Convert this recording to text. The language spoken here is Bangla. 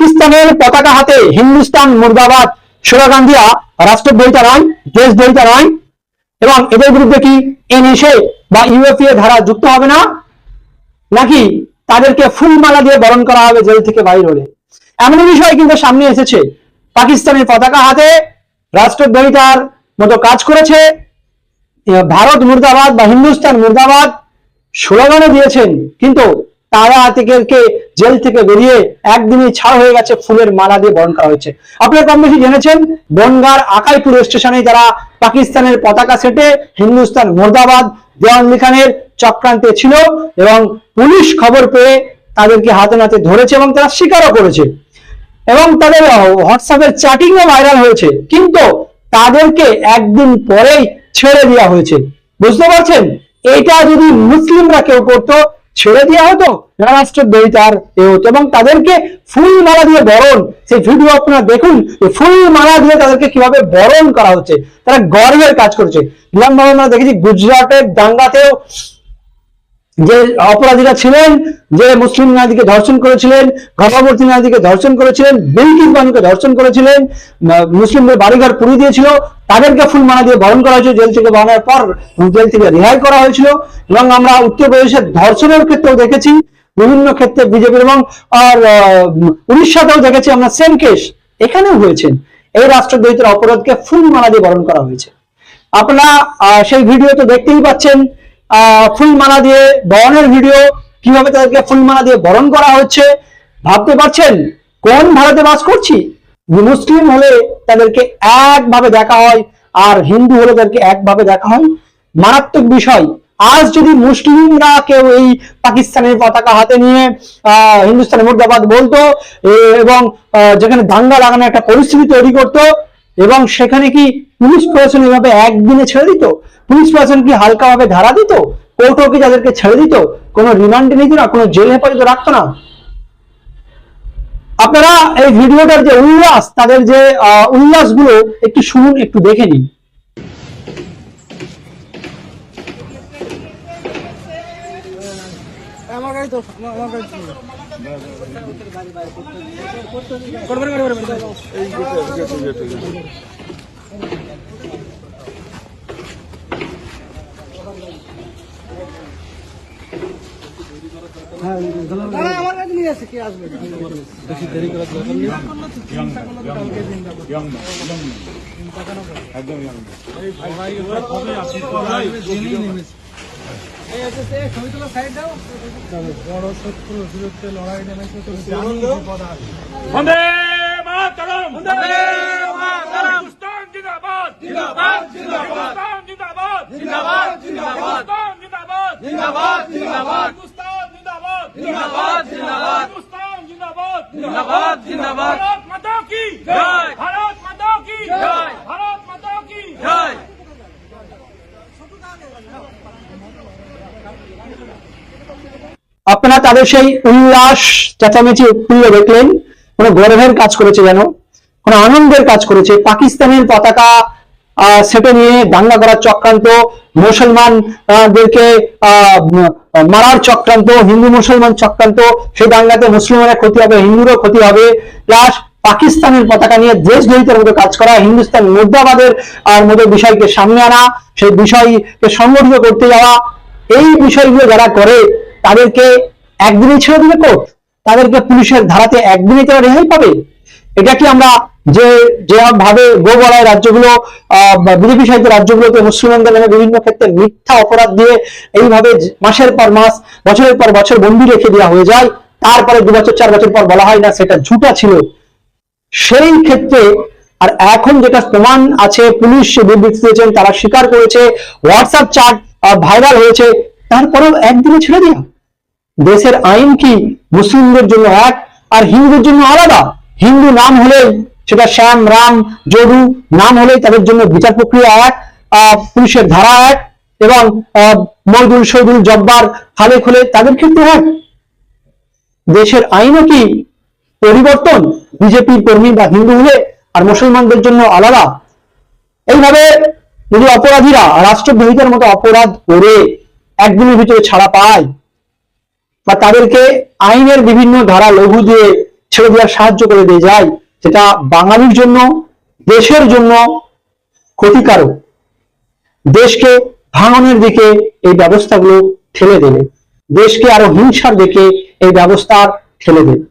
পাকিস্তানের পতাকা হাতে হিন্দুস্তান, মুর্দাবাদ স্লোগান দিয়া রাষ্ট্রদ্রোহিতা নয় দেশদ্রোহিতা নয় এবং এদের বিরুদ্ধে কি এনএসএ বা ইউএফএ ধারা যুক্ত হবে না? নাকি তাদেরকে ফুলমালা দিয়ে বরণ করা হবে জেল থেকে বাইর হলে? এমন বিষয় কিন্তু সামনে এসেছে। পাকিস্তানের পতাকা হাতে রাষ্ট্রদ্রোহিতার মতো কাজ করেছে। ভারত মুর্দাবাদ বা হিন্দুস্তান মুর্দাবাদ, স্লোগানও দিয়েছেন। কিন্তু তারা থেকে জেল থেকে বেরিয়ে একদিনই ছাড় হয়ে গেছে ফুলের মালা দিয়ে বরণ করা হয়েছে। আপনারা কম বেশি জেনেছেন, বনগার আকাইপুর স্টেশনে যারা পাকিস্তানের পতাকা সেটে হিন্দুস্তান মুর্দাবাদ, দেওয়ান খানের চক্রান্তে ছিল এবং পুলিশ খবর পেয়ে তাদেরকে হাতে নাতে ধরেছে এবং তারা স্বীকারও করেছে। এবং তাদের হোয়াটসঅ্যাপের চ্যাটিংও ভাইরাল হয়েছে, কিন্তু তাদেরকে একদিন পরেই ছেড়ে দেওয়া হয়েছে। বুঝতে পারছেন? এটা যদি মুসলিমরা কেউ করতো ছেড়ে দেওয়া হতো রাষ্ট্রদ্রোহিতার এ হতো। এবং তাদেরকে ফুল মালা দিয়ে বরণ, সেই ভিডিও আপনারা দেখুন ফুল মালা দিয়ে তাদেরকে কীভাবে বরণ করা হচ্ছে। তারা গর্বের কাজ করছে। বিরামভাবে আমরা দেখেছি গুজরাটের দাঙ্গাতেও যে অপরাধীরা ছিলেন, যে মুসলিম নারীকে ধর্ষণ করেছিলেন, গর্ভবতী নারীকে ধর্ষণ করেছিলেন বিলকিস বানুকে ধর্ষণ করেছিলেন মুসলিমদের বাড়িঘর পুড়িয়ে দিয়েছিল, তাদেরকে ফুল মালা দিয়ে বরণ করা হয়েছিল, জেল থেকে বানার পর জেল থেকে রেহাই করা হয়েছিল, এবং আমরা উত্তরপ্রদেশের ধর্ষণের ক্ষেত্রেও দেখেছি, বিভিন্ন ক্ষেত্রে বিজেপি এবং, আর উড়িষ্যাতেও দেখেছি আমরা সেম কেস এখানেও হয়েছেন এই রাষ্ট্রদ্রোহিতার অপরাধকে ফুল মালা দিয়ে বরণ করা হয়েছে। আপনারা সেই ভিডিও তো দেখতেই পাচ্ছেন আহ, ফুলমালা দিয়ে বরণের ভিডিও কীভাবে তাদেরকে ফুলমালা দিয়ে বরণ করা হচ্ছে ভাবতে পারছেন? কোন ভারতে বাস করছি? মুসলিম হলে তাদেরকে একভাবে দেখা হয় আর হিন্দু হলে তাদেরকে একভাবে দেখা হয়। মারাত্মক বিষয়। আজ যদি মুসলিমরা কেউ এই পাকিস্তানের পতাকা হাতে নিয়ে আহ হিন্দুস্তানের মুর্দাবাদ বলতো এবং যেখানে দাঙ্গা লাগানো একটা পরিস্থিতি তৈরি করতো এবং সেখানে কি পুলিশ প্রশাসন এভাবে একদিনে ছেড়ে দিত? পুলিশ প্রশাসন কি হালকাভাবে ধারা দিত? কোর্টও কি তাদেরকে ছেড়ে দিত? কোনো রিমান্ডে নিত না? কোনো জেল হেফাজতে রাখতো না? আপনারা এই ভিডিওটার যে উল্লাস, তাদের যে উল্লাসগুলো একটু শুনুন, একটু দেখে নিন। দাদা, আমার কাছে নিয়ে আসে কে আসবে বেশি দেরি করার দরকার নেই কালকে বন্দে মাতরম! বন্দে মাতরম! হিন্দুস্তান জিন্দাবাদ! জিন্দাবাদ জিন্দাবাদ! জিন্দাবাদ! জিন্দাবাদ জিন্দাবাদ! জিন্দাবাদ! জিন্দাবাদ জিন্দাবাদ! জিন্দাবাদ! জিন্দাবাদ জিন্দাবাদ! জিন্দাবাদ! জিন্দাবাদ মাতা কি? জয় ভারত মাতা কি জয় ভারত মাতা কি জয় আপনারা তাদের সেই উল্লাস, চেঁচামেচি উৎফুল্ল দেখলেন। কোন গর্বের কাজ করেছে যেন, কোন আনন্দের কাজ করেছে। পাকিস্তানের পতাকা সেটে নিয়ে দাঙ্গা করার চক্রান্ত, মুসলমানদেরকে মারার চক্রান্ত, হিন্দু মুসলমান চক্রান্ত, সেই দাঙ্গাতে মুসলিমের ক্ষতি হবে, হিন্দুরও ক্ষতি হবে। প্লাস পাকিস্তানের পতাকা নিয়ে দেশ দ্রোহিতার মতো কাজ করা, হিন্দুস্তান মুর্দাবাদের আর মতো বিষয়কে সামনে আনা, সেই বিষয়কে সংগঠিত করতে যাওয়া, এই বিষয়গুলো যারা করে তাদেরকে একদিনে ছেড়ে দিবে কোর্ট? তাদেরকে পুলিশের ধারাতে একদিনে তারা রেহাই পাবে? এটা কি আমরা যে যেভাবে গোবলায় রাজ্যগুলো বিজেপি সাহিত্য রাজ্যগুলোতে মুসলিমদের নামে বিভিন্ন ক্ষেত্রে মিথ্যা অপরাধ দিয়ে এইভাবে মাসের পর মাস, বছরের পর বছর বন্দি রেখে দেওয়া হয়ে যায়, তারপরে দু বছর, চার বছর পর বলা হয় না, সেটা ঝুটা ছিল। সেই ক্ষেত্রে, আর এখন যেটা প্রমাণ আছে, পুলিশ বিবৃতি দিয়েছেন, তারা স্বীকার করেছে হোয়াটসঅ্যাপ চার্ট ভাইরাল হয়েছে, তারপরেও একদিনে ছেড়ে দেওয়া দেশের আইন কি মুসলিমদের জন্য এক আর হিন্দুদের জন্য আলাদা? হিন্দু নাম হলে সেটা শ্যাম, রাম, যদু, নাম হলেই তাদের জন্য বিচার প্রক্রিয়া এক পুলিশের ধারা এক এবং মইদুল, শহীদুল, জব্বার, খালে খুলে তাদের ক্ষেত্রে এক। দেশের আইনও কি পরিবর্তন? বিজেপির কর্মী বা হিন্দু হলে আর মুসলমানদের জন্য আলাদা? এইভাবে যদি অপরাধীরা রাষ্ট্রদ্রোহিতার মতো অপরাধ করে একদিনের ভিতরে ছাড়া পায় বা তাদেরকে আইনের বিভিন্ন ধারা লঘু দিয়ে ছেড়ে দেওয়ার সাহায্য করে দিয়ে যায়, যেটা বাঙালির জন্য, দেশের জন্য ক্ষতিকারক। দেশকে ভাঙনের দিকে এই ব্যবস্থাগুলো ঠেলে দেবে। দেশকে আরও হিংসার দিকে এই ব্যবস্থা ঠেলে দেবে।